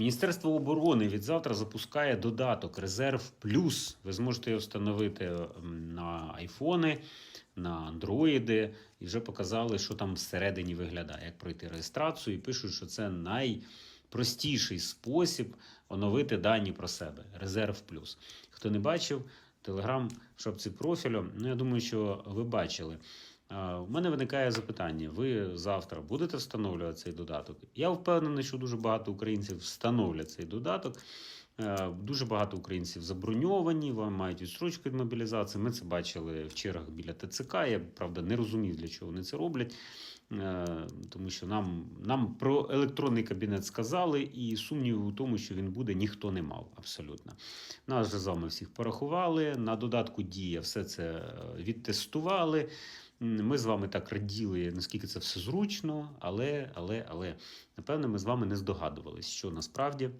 Міністерство оборони від завтра запускає додаток Резерв Плюс. Ви зможете його встановити на айфони, на андроїди. І вже показали, що там всередині виглядає, як пройти реєстрацію. І пишуть, що це найпростіший спосіб оновити дані про себе. Резерв Плюс. Хто не бачив, телеграм в шапці профілю. Ну, я думаю, що ви бачили. У мене виникає запитання: ви завтра будете встановлювати цей додаток? Я впевнений, що дуже багато українців встановлять цей додаток. Е, Дуже багато українців заброньовані, мають відстрочку від мобілізації. Ми це бачили в чергах біля ТЦК. Я правда не розумів, для чого вони це роблять. Е, Тому що нам, нам про електронний кабінет сказали, і сумнівів у тому, що він буде, ніхто не мав абсолютно. Нас вже з вами всіх порахували. На додатку Дія все це е, відтестували. Ми з вами так раділи, наскільки це все зручно, але, але, але напевно, ми з вами не здогадувались, що насправді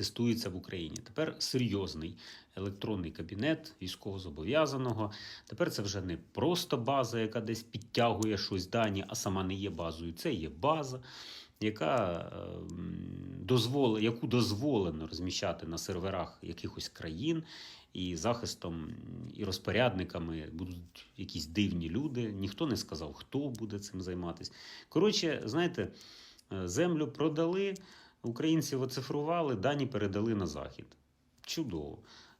тестується в Україні. Тепер серйозний електронний кабінет військовозобов'язаного. Тепер це вже не просто база, яка десь підтягує щось дані, а сама не є базою. Це є база, яка ем, яку дозволено розміщати на серверах якихось країн. І захистом і розпорядниками будуть якісь дивні люди. Ніхто не сказав, хто буде цим займатися. Коротше, знаєте, е, землю продали, українців оцифрували, дані передали на захід. Чудово.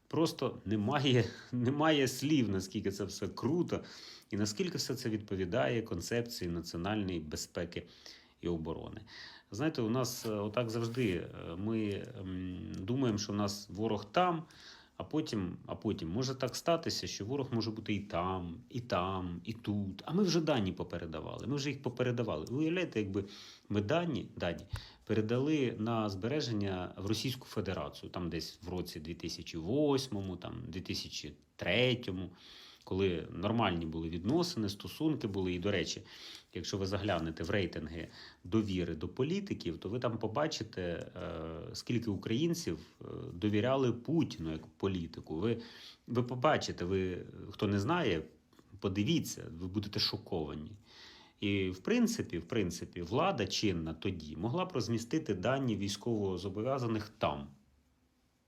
Просто немає, немає слів, наскільки це все круто, і наскільки все це відповідає концепції національної безпеки і оборони. Знаєте, у нас е, отак завжди е, ми думаємо, що у нас ворог там. А потім, а потім може так статися, що ворог може бути і там, і там, і тут. А ми вже дані попередавали. Ми вже їх попередавали. Ви уявляєте, якби ми дані, дані передали на збереження в Російську Федерацію, там десь в році 2008, там 2003, коли нормальні були відносини, стосунки були. І, до речі, якщо ви заглянете в рейтинги довіри до політиків, то ви там побачите, е, скільки українців е, довіряли Путіну як політику. Ви, ви побачите, ви хто не знає, подивіться, ви будете шоковані. І в принципі, в принципі, влада чинна тоді могла б розмістити дані військовозобов'язаних там.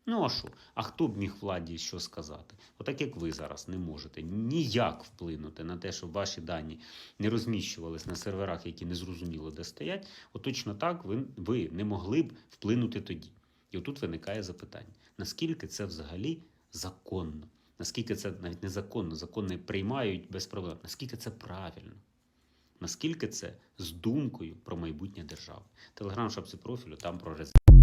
Ну а що? А хто б міг владі що сказати? Отак як ви зараз не можете ніяк вплинути на те, щоб ваші дані не розміщувались на серверах, які не зрозуміло де стоять, от точно так ви, ви не могли б вплинути тоді. І отут виникає запитання: наскільки це взагалі законно? Наскільки це навіть незаконно, закони приймають без проблем, наскільки це правильно? Наскільки це з думкою про майбутнє держави? Телеграм шапці профілю там про резерв.